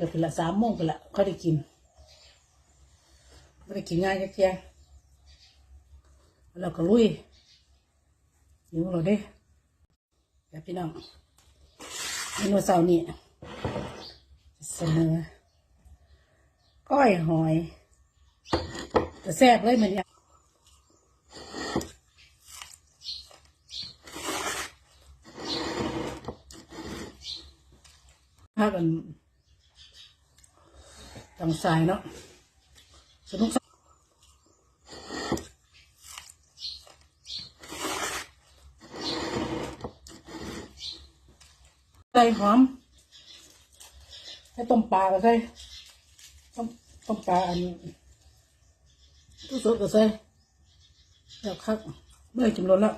ก็เป็นละสามโมงไปละเขาได้กินไม่ได้กินง่ายแค่เราก็ลุยหิวเราเด้แบบพี่น้องเมนูเสาร์นี้เสนอก้อยหอยแต่แซ่บเลยเหมือนกันถ้ากัน ทางสายเนาะสนุกใส่หอมให้ต้มปลาก็ใส่ต้มต้มปลาอันนี้ตู้สดก็ใส่เดี๋ยวคักเมื่อจิ้มรสแล้ว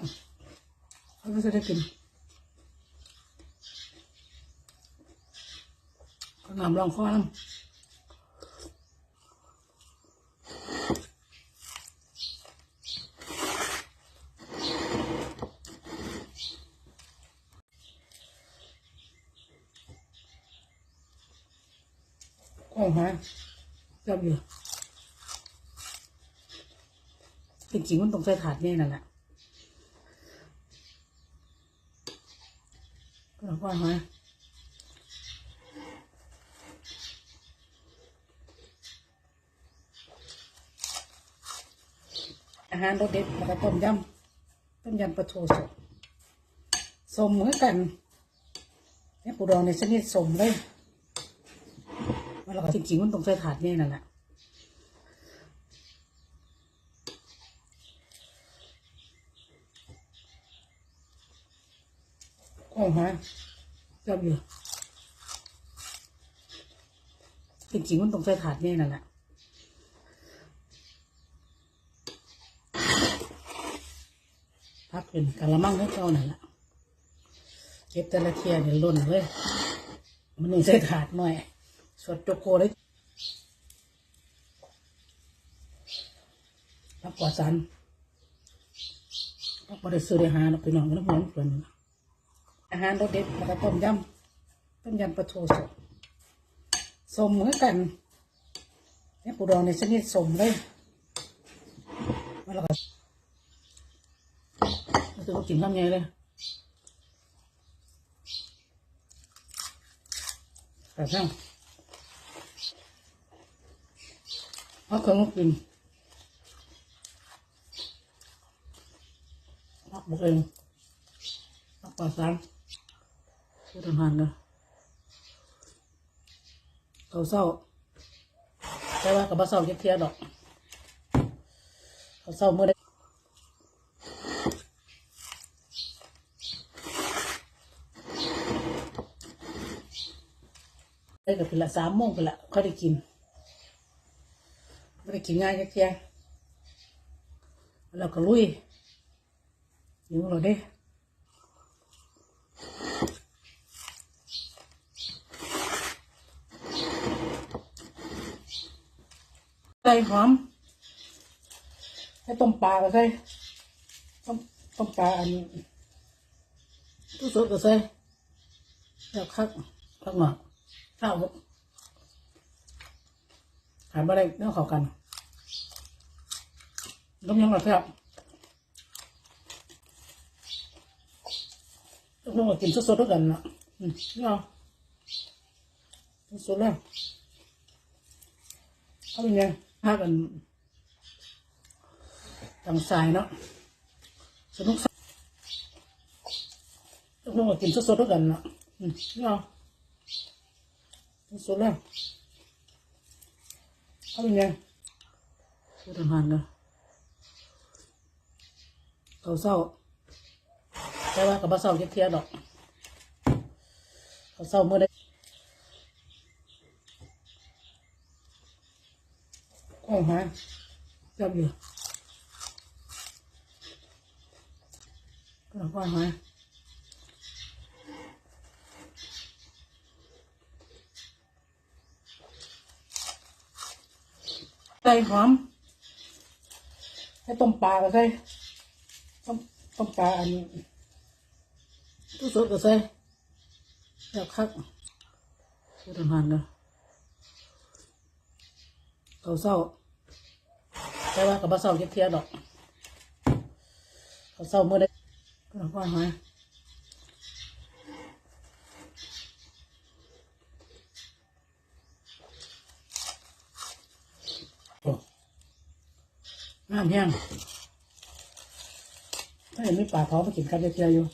เขาก็จะได้กินก็น้ำลองคอน้ำ โอ้ฮะจับอยู่จริงๆมันต้องใส่ถาดนี่นั่นแหละก็ว่าฮะอาหารรสเด็ดแล้วก็ต้มยำต้มยำปลาทูสดสมเหมือนกันเนี่ยปูดองในชนิดสมเลย แล้วก็จริงๆมันต้องใส่ถาดนี่นั่นแหละโอ้ฮะจับอยู่จริงๆมันต้องใส่ถาดนี่นั่นแหละพักเป็นกะละมังให้เจ้านั่นแหละเก็บแต่ละเทียเนี่ยล้นเลย มันนี่ใส่ถาดหน่อย สวดโจโกเลยรับปอดสารรับปอดซื้อได้หาเราไปนอนกันแล้วมือนเพื่อนอาหารรสเด็ดแล้วก็ต้มยำต้มยำปลาทูสดสมเหมือนกันเนี่ยปูดองในชนิดสมเลยแล้วก็รู้สึกว่ากินข้าวไงเลยแต่ช่าง เขาเคยมากินพักบุกเองพักปลาสามพูดทำงานเลยเขาเศร้าแต่ว่ากับบ้าเศร้าเทียดดอกเขาเศร้าเมื่อได้ได้กับเป็นละสามโมงไปละเขาได้กิน ได้กินง่ายแค่เราก็ลุยหิวเราเด้ใส่หอมให้ต้มปลาก็ใส่ต้มต้มปลาอันนี้ตู้สดก็ใส่เดี๋ยวคักคักหน่อยข้าวหายไปได้เรื่องเขากัน ต้มยำกระเทียมต้องมากินสดๆด้วยกันนะอืมนี่เอาสดๆแล้วเขาเป็นไงพากันทางสายเนาะสนุกสนานต้องมากินสดๆด้วยกันนะอืมนี่เอาสดๆแล้วเขาเป็นไงพูดทำงานเลย เขาเศร้าแต่ว่ากับเศร้าเทียดอกเขาเศร้าเมื่อได้โอ้ฮะจับอยู่ก็ว่าฮะใส่หอมให้ต้มปลาก็ใส่ ต้มปลาอันนี้ตู้สดก็ใส่เดี๋ยวคักพูดทำงานเลยเขาเศร้าแต่ว่ากับบ่เศร้าเทียดอกเขาเศร้าเมื่อได้ก็ว่าหายโอ้น้ำแห้ง ถ้าเห็นมีปลาเผามากินกันจะเทียอยู่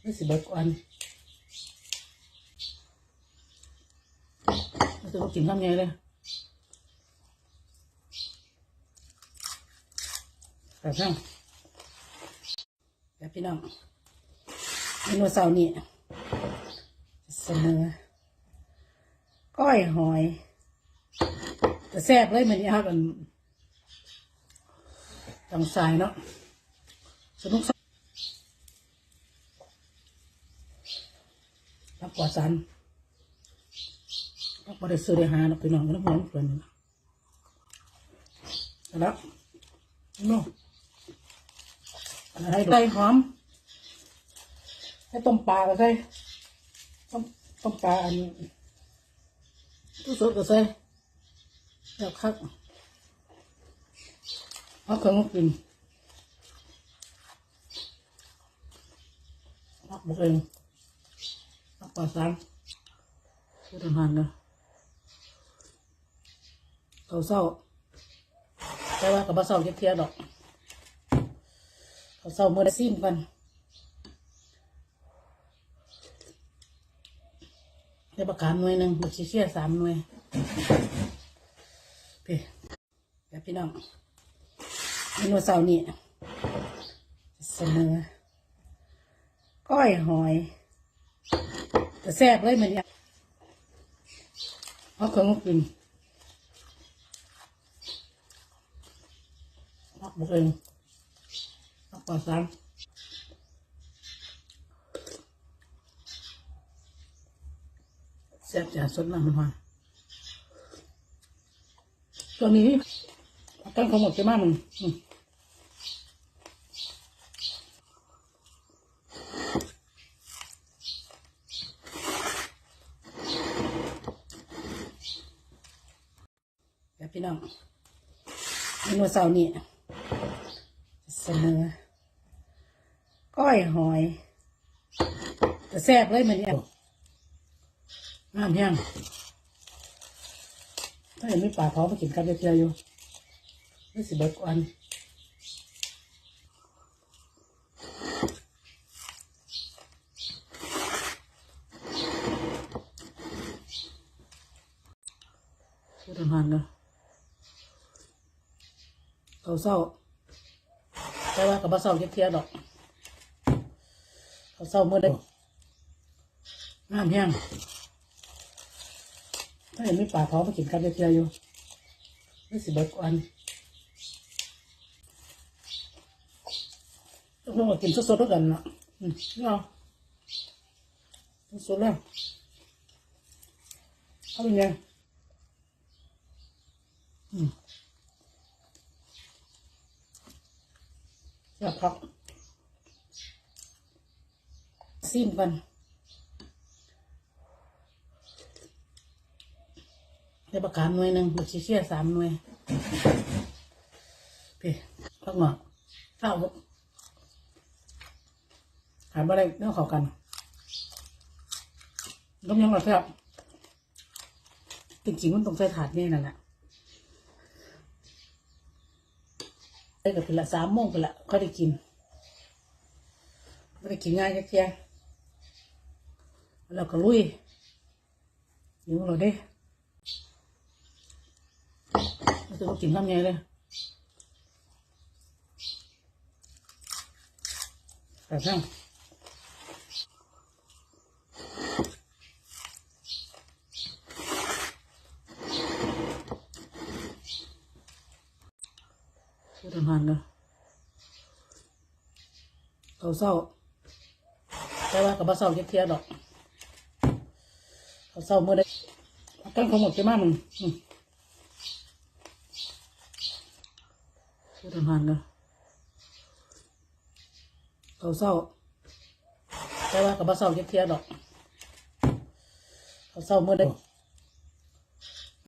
ไม่สิบเบิดกวันรู้สึกว่ากินข้าวไงเลยแต่ช่างแบบพี่น้องเมนูเสาร์นี้เสนอก้อยหอยแต่แซ่บเลยมันนี้ครับมันตังสายเนาะ สนุกสนานรับกว่าสันรับบริสุทธิ์ได้หาเนาะพี่น้องมันต้องหอมเกินแล้วโน่ให้ใส่หอมให้ต้มปลาก็ใส่ต้มต้มปลาอันนี้ตู้สดก็ใส่แล้วคักเอาเครื่องมากิน นักบุกเองนักปลาสามพูดทำงานเลยเขาเศร้าแต่ว่ากับบ่เศร้าเทียดอก เขาเศร้าเมื่อได้ซิมกันได้ประกาศหน่วยหนึ่งบักชีเชียสามหน่วยพี่แบบพี่น้องเมนูเสาร์นี้เสนอ ก้อยหอยแต่แซ่บเลยมันเนี่ยเอาเครื่องกินนักบุกเองนักปลาสามแซ่บจ่าสดน้ำมันหวานตัวนี้ตั้งของหมดใช่ไหมมึง พี่น้องเมนูเสาร์นี้เสนอก้อยหอยแต่แซ่บเลยมันเนี่ยน้ำยังถ้าเห็นมีปลาเขามากินกันจะเทียอยู่นี่สิเบิดกวันพูดทำงานเลย เขาเศร้าแต่ว่ากับบ่เศร้าจะเทียดอกเขาเศร้าเมื่อได้น้ำแห้งถ้าเห็นมีปลาเผามากินกันจะเทียอยู่ไม่สิเบิดกวันต้องลงมากินสดๆด้วยกันนะอืมนี่เอาสดแล้วเอาเป็นไงอืม อยากพักซิมกันได้ประกาศหน่วยหนึ่งบักชีเชี่ยสามหน่วยพี่พักหน่อยเท่าหายไปได้เรื่องเขากันต้มยำหรอครับจริงๆมันต้องใส่ถาดนี่นั่นแหละ ได้กับเป็นละสามโมงเป็นละค่อยได้กินไม่ได้กินง่ายแค่เราก็ลุยอยู่เราเด้รู้สึกว่ากินข้าวไงเลยแต่ช่างพูดทำงานเลย เศร้า แต่ว่ากับบ่เศร้าจะเทียดอกเขาเศร้าเมื่อได้ตั้งของหมดใช่ไหมมึงอืมพูดทำงานเลยเขาเศร้า แต่ว่ากับบ่เศร้าจะเทียดอกเขาเศร้าเมื่อได้